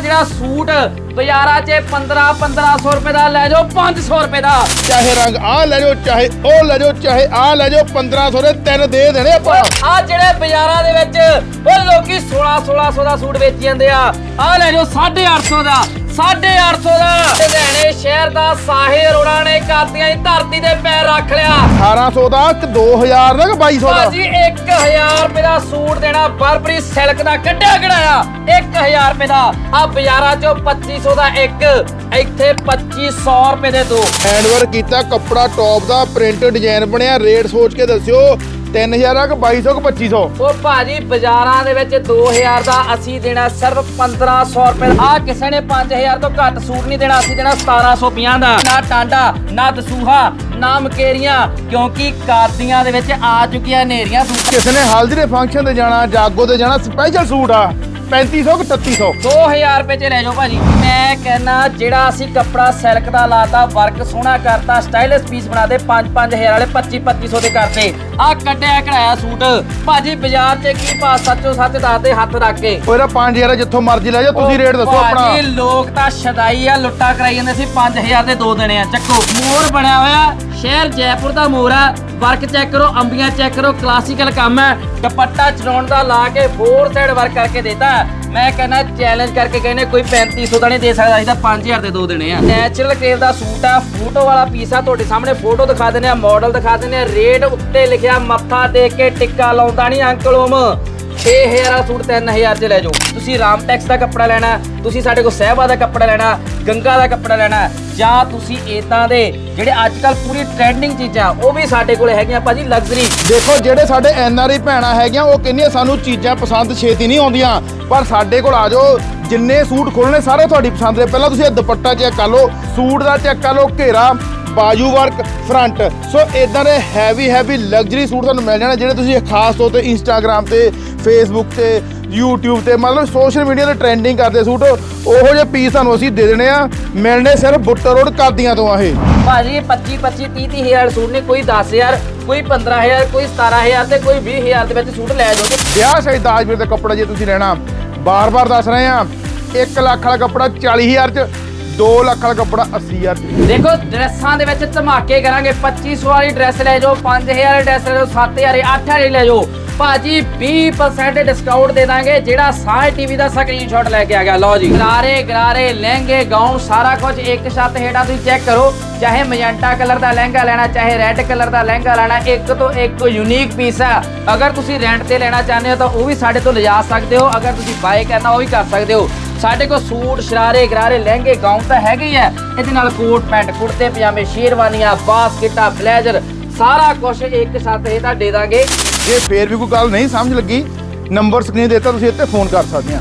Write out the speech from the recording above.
ਜਿਹੜਾ ਸੂਟ ਬਾਜ਼ਾਰਾਂ 'ਚ 15 1500 ਰੁਪਏ ਦਾ ਲੈ ਜਾਓ 500 ਰੁਪਏ ਦਾ। ਚਾਹੇ ਰੰਗ ਆ ਲੈ ਜਾਓ ਚਾਹੇ ਉਹ ਲੈ ਜਾਓ ਚਾਹੇ ਆ ਲੈ ਜਾਓ 1500 ਦੇ ਤਿੰਨ ਦੇ ਦੇਣੇ ਆਪਾਂ। ਆ ਜਿਹੜੇ ਬਾਜ਼ਾਰਾਂ ਦੇ ਵਿੱਚ ਉਹ ਲੋਕੀ 16 1600 ਦਾ ਸੂਟ ਵੇਚੀ ਜਾਂਦੇ ਆ। ਆ ਲੈ ਜਾਓ 850 ਦਾ 850 ਦਾ। ਲੁਧਿਆਣੇ ਦਾ ਸਾਹੇ ਅਰੋੜਾ ਨੇ ਕਾਤੀਆਂ ਦੀ ਧਰਤੀ ਤੇ ਪੈਰ ਰੱਖ ਲਿਆ। 1800 ਦਾ ਕਿ 2000 ਦਾ ਕਿ 2200 ਦਾ? ਭਾਜੀ 1000 ਰੁਪਏ ਦਾ ਸੂਟ ਦੇਣਾ ਬਰਬਰੀ ਸਿਲਕ ਦਾ ਕੱਢਿਆ ਕਢਾਇਆ 1000 ਰੁਪਏ ਦਾ। ਆ ਬਾਜ਼ਾਰਾਂ 'ਚੋਂ 2500 ਦਾ ਇੱਕ ਇੱਥੇ 2500 ਰੁਪਏ ਦੇ ਦੋ। ਹੈਂਡਵਰਕ ਕੀਤਾ ਕੱਪੜਾ ਟੌਪ ਦਾ ਪ੍ਰਿੰਟ ਡਿਜ਼ਾਈਨ ਬਣਿਆ ਰੇਟ ਸੋਚ ਕੇ ਦੱਸਿਓ। 3000 ਆ ਕਿ 2200 ਕਿ 2500 ਉਹ ਭਾਜੀ ਬਾਜ਼ਾਰਾਂ ਦੇ ਵਿੱਚ 2000 ਦਾ ਅਸੀਂ ਦੇਣਾ ਸਿਰਫ 1500 ਰੁਪਏ ਆ ਕਿਸੇ ਨੇ 5000 ਤੋਂ ਘੱਟ ਸੂਟ ਨਹੀਂ ਦੇਣਾ ਅਸੀਂ ਦੇਣਾ 1750 ਦਾ। ਨਾ ਟਾਂਡਾ ਨਾ ਦਸੂਹਾ ਨਾ ਮਕੇਰੀਆਂ ਕਿਉਂਕਿ ਕਾਦੀਆਂ ਦੇ ਵਿੱਚ ਆ ਚੁੱਕੀਆਂ ਨੇਰੀਆਂ ਕਿਸੇ ਨੇ ਹਲਦੀ ਦੇ ਫੰਕਸ਼ਨ ਤੇ ਜਾਣਾ ਜਾਗੋ ਤੇ ਜਾਣਾ ਸਪੈਸ਼ਲ ਸੂਟ ਆ। 3500 ਕਿ 3300 2000 ਰੁਪਏ ਚ ਲੈ ਜਾਓ ਭਾਜੀ। ਮੈਂ ਕਹਿੰਨਾ ਜਿਹੜਾ ਅਸੀਂ ਕੱਪੜਾ ਸਿਲਕ ਦਾ ਲਾਤਾ ਵਰਕ ਸੋਹਣਾ ਕਰਤਾ ਸਟਾਈਲਿਸ਼ ਪੀਸ ਬਣਾਦੇ 5-5000 ਵਾਲੇ 25-2500 ਦੇ ਕਰਤੇ। ਆ ਕੱਢਿਆ ਕਢਾਇਆ ਸੂਟ। ਭਾਜੀ ਬਾਜ਼ਾਰ 'ਚ ਕੀ ਭਾ ਸੱਚੋ ਸੱਚ ਦੱਸਦੇ ਹੱਥ ਰੱਖ ਕੇ। ਉਹਦਾ 5000 ਜਿੱਥੋਂ ਮਰਜ਼ੀ ਲੈ ਜਾਓ ਤੁਸੀਂ ਰੇਟ ਦੱਸੋ ਆਪਣਾ। ਭਾਜੀ ਲੋਕ ਤਾਂ ਸ਼ਦਾਈ ਆ ਲੁੱਟਾ ਕਰਾਈ ਜਾਂਦੇ ਸੀ 5000 ਦੇ ਦੋ ਦੇਣੇ ਆ। ਚੱਕੋ ਮੋਰ ਬਣਿਆ ਹੋਇਆ ਸ਼ਹਿਰ ਜੈਪੁਰ ਦਾ ਮੋਰ ਆ। ਵਰਕ ਚੈੱਕ ਕਰੋ, ਅੰਬੀਆਂ ਚੈੱਕ ਕਰੋ ਕਲਾਸੀਕਲ ਕੰਮ ਹੈ। ਦੁਪੱਟਾ ਚੜਾਉਣ ਦਾ ਲਾ ਕੇ ਫੋਰ ਸਾਈਡ ਵਰਕ ਕਰਕੇ ਦੇਤਾ ਮੈਂ ਕਹਿੰਦਾ ਚੈਲੰਜ ਕਰਕੇ ਕਹਿੰਦੇ ਕੋਈ 3500 ਦਾ ਨਹੀਂ ਦੇ ਸਕਦਾ, ਅਸੀਂ ਤਾਂ 5000 ਦੇ ਦੋ ਦੇਣੇ ਆ। ਨੈਚੁਰਲ ਕੇਵ ਦਾ ਸੂਟ ਆ ਫੋਟੋ ਵਾਲਾ ਪੀਸ ਆ, ਤੁਹਾਡੇ ਸਾਹਮਣੇ ਫੋਟੋ ਦਿਖਾ ਦਿੰਦੇ ਆ ਮਾਡਲ ਦਿਖਾ ਦਿੰਦੇ ਆ ਰੇਟ ਉੱਤੇ ਲਿਖਿਆ, ਮੱਥਾ ਦੇ ਕੇ ਟਿੱਕਾ ਲਾਉਂਦਾ ਨਹੀਂ ਅੰਕਲ ਓਮ। 6000 ਦਾ ਸੂਟ 3000 ਚ ਲੈ ਜਾਓ। ਤੁਸੀਂ ਰਾਮਟੈਕਸ ਦਾ ਕੱਪੜਾ ਲੈਣਾ, ਤੁਸੀਂ ਸਾਡੇ ਕੋਲ ਸਹਿਬਾ ਦਾ ਕੱਪੜਾ ਲੈਣਾ, ਗੰਗਾ ਦਾ ਕੱਪੜਾ ਲੈਣਾ, ਜਾਂ ਤੁਸੀਂ ਇਦਾਂ ਦੇ ਜਿਹੜੇ ਅੱਜ ਕੱਲ ਪੂਰੀ ਟ੍ਰੈਂਡਿੰਗ ਚੀਜ਼ਾਂ, ਉਹ ਵੀ ਸਾਡੇ ਕੋਲ ਹੈਗੀਆਂ, ਭਾਜੀ ਲਗਜ਼ਰੀ ਦੇਖੋ, ਜਿਹੜੇ ਸਾਡੇ ਐਨਆਰਆਈ ਭੈਣਾਂ ਹੈਗੀਆਂ, ਉਹ ਕਹਿੰਦੀਆਂ ਸਾਨੂੰ ਚੀਜ਼ਾਂ ਪਸੰਦ ਛੇਤੀ ਨਹੀਂ ਆਉਂਦੀਆਂ। ਪਰ ਸਾਡੇ ਕੋਲ ਆ ਜਾਓ, ਜਿੰਨੇ ਸੂਟ ਖੋਲਣੇ ਸਾਰੇ ਤੁਹਾਡੀ ਪਸੰਦ ਦੇ। ਪਹਿਲਾਂ ਤੁਸੀਂ ਇਹ ਦੁਪੱਟਾ ਚੈੱਕ ਕਰ ਲਓ, ਸੂਟ ਦਾ ਚੈੱਕ ਕਰ ਲਓ, ਘੇਰਾ, ਬਾਜੂ ਵਰਕ ਫਰੰਟ ਸੋ ਇਦਾਂ ਦੇ ਹੈਵੀ ਹੈਵੀ ਲਗਜ਼ਰੀ ਸੂਟ ਤੁਹਾਨੂੰ ਮਿਲ ਜਾਣਾ, ਜਿਹੜੇ ਤੁਸੀਂ ਖਾਸ ਤੌਰ ਤੇ ਇੰਸਟਾਗ੍ਰam ਤੇ ਫੇਸਬੁੱਕ ਤੇ YouTube ਤੇ ਮਤਲਬ ਸੋਸ਼ਲ ਮੀਡੀਆ ਤੇ ਟ੍ਰੈਂਡਿੰਗ ਕਰਦੇ ਸੂਟ ਉਹੋ ਜਿਹੇ ਪੀਸ ਤੁਹਾਨੂੰ ਅਸੀਂ ਦੇ ਦੇਣੇ ਆ। ਮਿਲਣੇ ਸਿਰਫ ਬੁੱਟਰ ਰੋਡ ਕਾਦੀਆਂ ਤੋਂ ਆ ਇਹ। ਭਾਜੀ 25 25 30 30 ਹਜ਼ਾਰ ਸੂਟ ਨੇ ਕੋਈ 10000 ਕੋਈ 15000 ਕੋਈ 17000 ਤੇ ਕੋਈ 20000 ਦੇ ਵਿੱਚ ਸੂਟ ਲੈ ਜਾਓ ਵਿਆਹ ਸਹੀ ਦਾਜਵੀਰ ਦਾ ਕੱਪੜਾ ਜੇ ਤੁਸੀਂ ਲੈਣਾ ਬਾਰ-ਬਾਰ ਦੱਸ ਰਹੇ ਆ 1 ਲੱਖ ਵਾਲਾ ਕੱਪੜਾ 40000 ਚ 2 ਲੱਖ ਵਾਲਾ ਕੱਪੜਾ 80000 ਚ। ਦੇਖੋ ਡਰੈਸਾਂ ਦੇ ਵਿੱਚ ਧਮਾਕੇ ਕਰਾਂਗੇ 2500 ਵਾਲੀ ਡਰੈਸ ਲੈ ਜਾਓ 5000 ਵਾਲੀ ਡਰੈਸ ਲੈ ਜਾਓ 7000 8000 ਵਾਲੀ ਲੈ ਜਾਓ। ਭਾਜੀ 20% ਡਿਸਕਾਊਂਟ ਦੇ ਦਾਂਗੇ, ਜਿਹੜਾ ਸਾਹ ਟੀਵੀ ਦਾ ਸਕਰੀਨਸ਼ਾਟ ਲੈ ਕੇ ਆ ਗਿਆ। ਲਓ ਜੀ। ਗਰਾਰੇ ਗਰਾਰੇ ਲਹਿੰਗੇ ਗਾਊਨ ਸਾਰਾ ਕੁਝ ਇੱਕ ਛੱਤ ਹੇਠਾਂ ਤੁਸੀਂ ਚੈੱਕ ਕਰੋ। ਚਾਹੇ ਮੈਜੈਂਟਾ ਕਲਰ ਦਾ ਲਹਿੰਗਾ ਲੈਣਾ, ਚਾਹੇ ਰੈੱਡ ਕਲਰ ਦਾ ਲਹਿੰਗਾ ਲੈਣਾ, ਇੱਕ ਤੋਂ ਇੱਕ ਯੂਨੀਕ ਪੀਸ ਹੈ। ਅਗਰ ਤੁਸੀਂ ਰੈਂਟ ਤੇ ਲੈਣਾ ਚਾਹੁੰਦੇ ਹੋ ਤਾਂ ਉਹ ਵੀ ਸਾਡੇ ਤੋਂ ਲਿਜਾ ਸਕਦੇ ਹੋ। ਅਗਰ ਤੁਸੀਂ ਬਾਏ ਕਰਨਾ, ਉਹ ਵੀ ਕਰ ਸਕਦੇ ਹੋ। ਸਾਡੇ ਕੋਲ ਸੂਟ, ਸ਼ਰਾਰੇ ਗਰਾਰੇ ਲਹਿੰਗੇ ਗਾਊਨ ਤਾਂ ਹੈਗੇ ਹੀ ਹੈ। ਇਹਦੇ ਨਾਲ ਕੋਟ, ਪੈਂਟ, ਕੁੜਤੇ, ਪਜਾਮੇ, ਸ਼ੇਰਵਾਨੀਆਂ, ਬਾਸਕਟਾਂ, ਬਲੇਜ਼ਰ, ਸਾਰਾ ਕੁਝ ਇੱਕ ਸਾਥ ਇਹ ਤਾਂ ਦੇ ਦਾਂਗੇ। ਜੇ ਫੇਰ ਵੀ ਕੋਈ ਗੱਲ ਨਹੀਂ, ਸਮਝ ਲੱਗੀ? ਨੰਬਰ ਸਕਰੀਨ ਦਿੱਤਾ, ਤੁਸੀਂ ਇੱਥੇ ਫੋਨ ਕਰ ਸਕਦੇ ਆ।